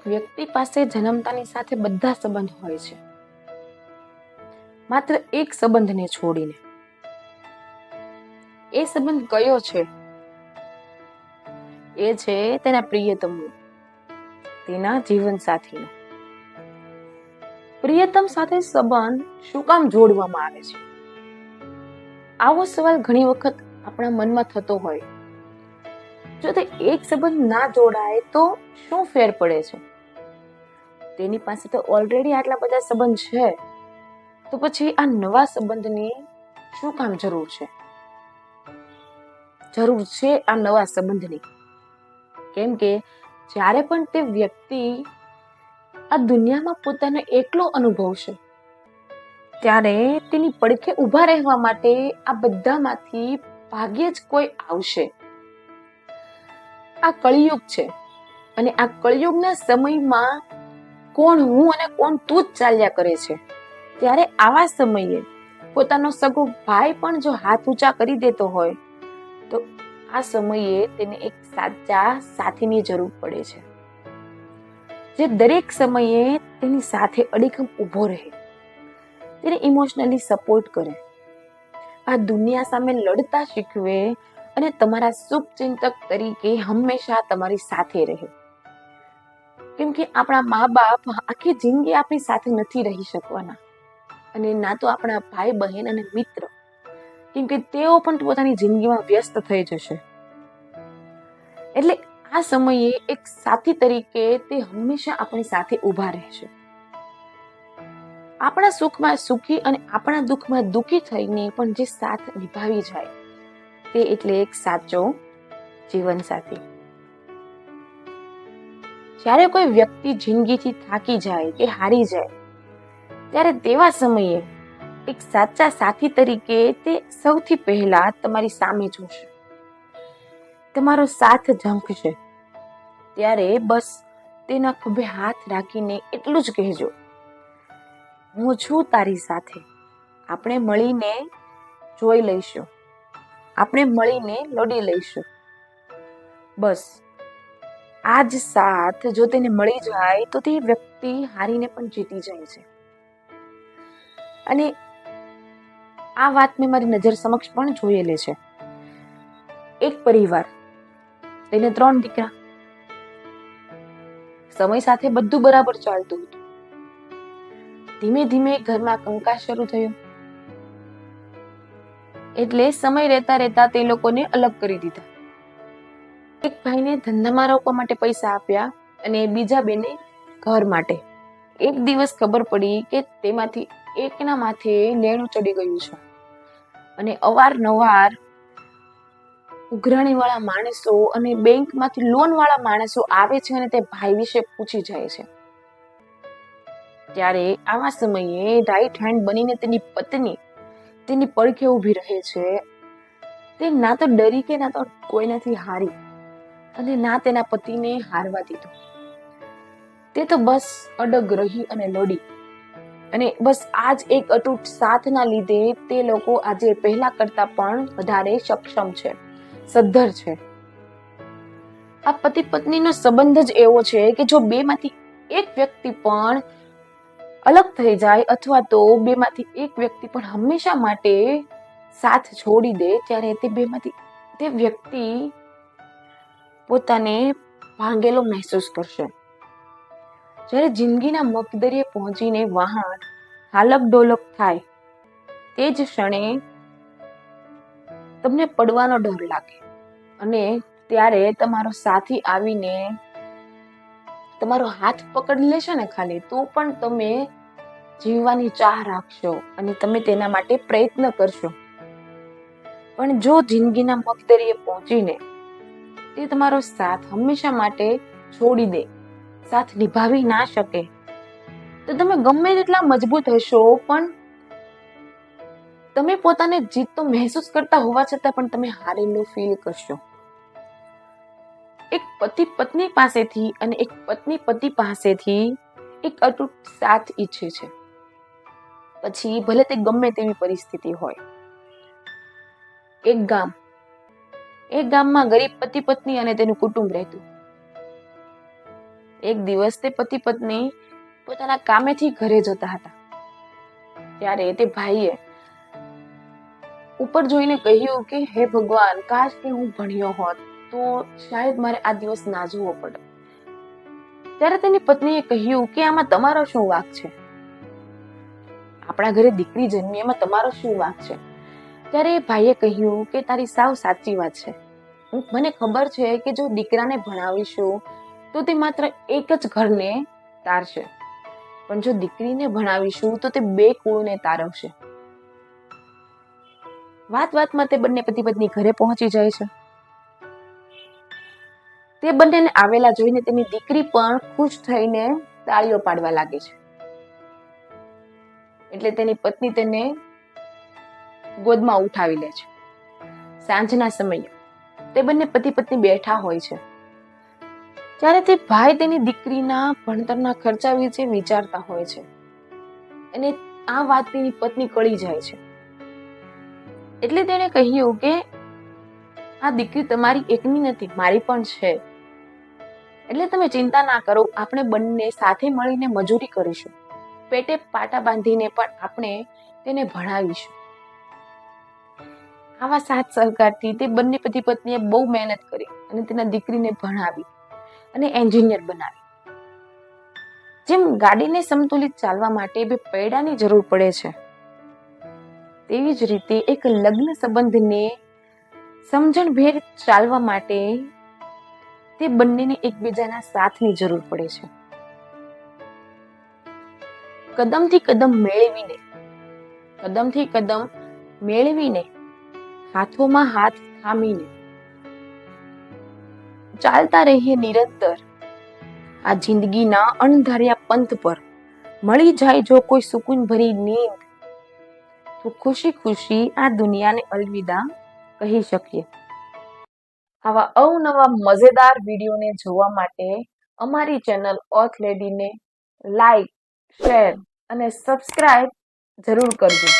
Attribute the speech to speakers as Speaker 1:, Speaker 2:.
Speaker 1: એક વ્યક્તિ પાસે જન્મતાની સાથે બધા સંબંધ હોય છે. માત્ર એક સંબંધને છોડીને. એ સંબંધ કયો છે? એ છે તેના પ્રિયતમનો તેના જીવન સાથીનો. પ્રિયતમ સાથે સંબંધ શું કામ જોડવામાં આવે છે? આવો સવાલ ઘણી વખત આપણા મનમાં થતો હોય. જો તે એક સંબંધ ના જોડાય તો શું ફેર પડે છે? તેની પાસે તો ઓલરેડી આટલા બધા સંબંધ છે. તો પછી આ નવા સંબંધની શું કામ જરૂર છે? જરૂર છે આ નવા સંબંધની. કેમ કે જ્યારે પણ તે વ્યક્તિ આ દુનિયામાં પોતાનો એકલો અનુભવશે ત્યારે તેની પડખે ઊભા રહેવા માટે આ બધામાંથી ભાગ્યે જ કોઈ આવશે. આ કળિયુગ છે અને આ કળિયુગના સમયમાં કોણ હું અને કોણ તું જ ચાલ્યા કરે છે? ત્યારે આવા સમયે પોતાનો સગો ભાઈ પણ જો હાથ ઊંચા કરી દેતો હોય, તો આ સમયે તેને એક સાચા સાથીની જરૂર પડે છે. જે દરેક સમયે તેની સાથે અડીખમ ઊભો રહે, તેને ઇમોશનલી સપોર્ટ કરે. આ દુનિયા સામે લડતા શીખવે અને તમારા શુભચિંતક તરીકે હંમેશા તમારી સાથે રહે. કેમ કે આપણા મા બાપ આખી જિંદગી આપણી સાથે નથી રહી શકવાના. અને ના તો આપણા ભાઈ બહેન અને મિત્ર, કેમ કે તેઓ પણ પોતાની જિંદગીમાં વ્યસ્ત થઈ જશે. એટલે આ સમયે એક સાથી તરીકે તે હંમેશા આપણી સાથે ઊભા રહેશે. આપણા સુખમાં સુખી અને આપણા દુઃખમાં દુઃખી થઈને પણ જે સાથ નિભાવી જાય, તે એટલે એક સાચો જીવનસાથી. જ્યારે કોઈ વ્યક્તિ જિંદગીથી થાકી જાય કે હારી જાય, ત્યારે તેવા સમયે એક સાચા સાથી તરીકે તે સૌથી પહેલા તમારી સામે જોશે. તમારો સાથ ઝંખશે ત્યારે બસ તેના ખભે હાથ રાખીને એટલું જ કહેજો, હું છું તારી સાથે. આપણે મળીને જોઈ લઈશું. આપણે મળીને લડી લઈશું. બસ. આ જ સાથ જો તેને મળી જાય તો તે વ્યક્તિ હારીને પણ જીતી જાય છે. અને આ વાત મેં મારી નજર સમક્ષ પણ જોયેલી છે. એક પરિવાર, તેને ત્રણ દીકરા. સમય સાથે બધું બરાબર ચાલતું હતું. ધીમે ધીમે ઘરમાં કંકાસ શરૂ થયો. એટલે સમય રહેતા રહેતા તે લોકોને અલગ કરી દીધા. એક ભાઈને ધંધામાં રોકવા માટે પૈસા આપ્યા અને બીજા બેને ઘર માટે. એક દિવસ ખબર પડી કે તેમાંથી એકના માથે લેણું ચડી ગયું છે. અને અવારનવાર ઉઘરાણીવાળા માણસો અને બેંકમાંથી લોનવાળા માણસો આવે છે અને તે ભાઈ વિશે પૂછી જાય છે. ત્યારે આવા સમયે રાઈટ હેન્ડ બનીને તેની પત્ની તેની પડખે ઊભી રહે છે. તે ના તો ડરી કે ના તો કોઈનાથી હારી. અને ના તેના પતિને હારવા દીધો. તે તો બસ અડગ રહી અને લડી. અને બસ આ જ એક અતૂટ સાથના લીધે તે લોકો આજે પહેલા કરતા પણ વધારે સક્ષમ છે, સદ્ધર છે. આ પતિ પત્નીનો સંબંધ જ એવો છે કે જો બેમાંથી એક વ્યક્તિ પણ અલગ થઈ જાય અથવા તો બેમાંથી એક વ્યક્તિ પણ હંમેશા માટે સાથ છોડી દે, ત્યારે તે બેમાંથી તે વ્યક્તિ પોતાને ભાંગેલો મહેસૂસ કરશે. જ્યારે જિંદગીના મગદરીએ પહોંચીને વાહન હાલક ડોલક થાય, તે જ ક્ષણે તમને પડવાનો ડર લાગે અને ત્યારે તમારો સાથી આવીને તમારો હાથ પકડી લેશે ને ખાલી, તો પણ તમે જીવવાની ચાહ રાખશો અને તમે તેના માટે પ્રયત્ન કરશો. પણ જો જિંદગીના મગદરીએ પહોંચીને તે તમારો સાથ હંમેશા માટે છોડી દે. સાથ નિભાવી ના શકે. તો તમે ગમે તેટલા મજબૂત હશો, પણ તમે પોતાને જીત તો મહેસૂસ કરતા હોવા છતાં પણ તમે હારેલું ફીલ કરશો. એક પતિ પત્ની પાસેથી અને એક પત્ની પતિ પાસેથી એક અતૂટ સાથ ઈચ્છે છે. પછી ભલે તે ગમે તેવી પરિસ્થિતિ હોય. એક ગામ. એક ગામમાં ગરીબ પતિ પત્ની અને તેનું કુટુંબ રહેતું. એક દિવસ તે પતિ પત્ની પોતાના કામેથી ઘરે જતા હતા. ત્યારે તે ભાઈએ ઉપર જોઈને કહ્યું કે, હે ભગવાન કાશ કે હું ભણ્યો હોત, તો શાયદ મારે આ દિવસ ના જોવો પડે. ત્યારે તેની પત્નીએ કહ્યું કે, આમાં તમારો શું વાક છે? આપણા ઘરે દીકરી જન્મી, એમાં તમારો શું વાક છે? ત્યારે એ ભાઈએ કહ્યું કે તારી સાવ સાચી વાત છે. મને ખબર છે કે જો દીકરાને ભણાવીશું, તો તે માત્ર એક જ ઘરને તારશે. પણ જો દીકરીને ભણાવીશું, તો તે બે કુળને તારવશે. વાત વાતમાં તે બંને પતિ પત્ની ઘરે પહોંચી જાય છે. તે બંનેને આવેલા જોઈને તેની દીકરી પણ ખુશ થઈને તાળીઓ પાડવા લાગે છે. એટલે તેની પત્ની તેને ગોદમાં ઉઠાવી લે છે. સાંજના સમયે તે બંને પતિ પત્ની બેઠા હોય છે. ત્યારે તે ભાઈ તેની દીકરીના ભણતરના ખર્ચા વિશે વિચારતા હોય છે. અને આ વાત તેની પત્ની કળી જાય છે. એટલે તેણે કહ્યું કે, આ દીકરી તમારી એકની નથી, મારી પણ છે. એટલે તમે ચિંતા ના કરો, આપણે બંને સાથે મળીને મજૂરી કરીશું. પેટે પાટા બાંધીને પણ આપણે તેને ભણાવીશું. આવા સાથ સહકારથી તે બંને પતિ પત્નીએ બહુ મહેનત કરી અને તેના દીકરીને ભણાવી અને એન્જિનિયર બનાવી. જેમ ગાડીને સંતુલિત ચાલવા માટે બે પૈડાની જરૂર પડે છે, તેવી જ રીતે એક લગ્ન સંબંધને સમજણભેર ચાલવા માટે તે બંનેને એકબીજાના સાથની જરૂર પડે છે. કદમથી કદમ મેળવીને, કદમથી કદમ મેળવીને હાથોમાં હાથ થામીને. ચાલતા રહીએ નિરંતર. આ જિંદગીના અણધાર્યા પંથ પર. મળી જાય જો કોઈ સુકૂન ભરી નીંદ. તો ખુશી ખુશી આ દુનિયાને અલવિદા કહી શકીએ. આવા અવનવા મજેદાર વિડીયોને જોવા માટે અમારી ચેનલ ઓથ લેડીને લાઈક, શેર અને સબસ્ક્રાઇબ જરૂર કરજો.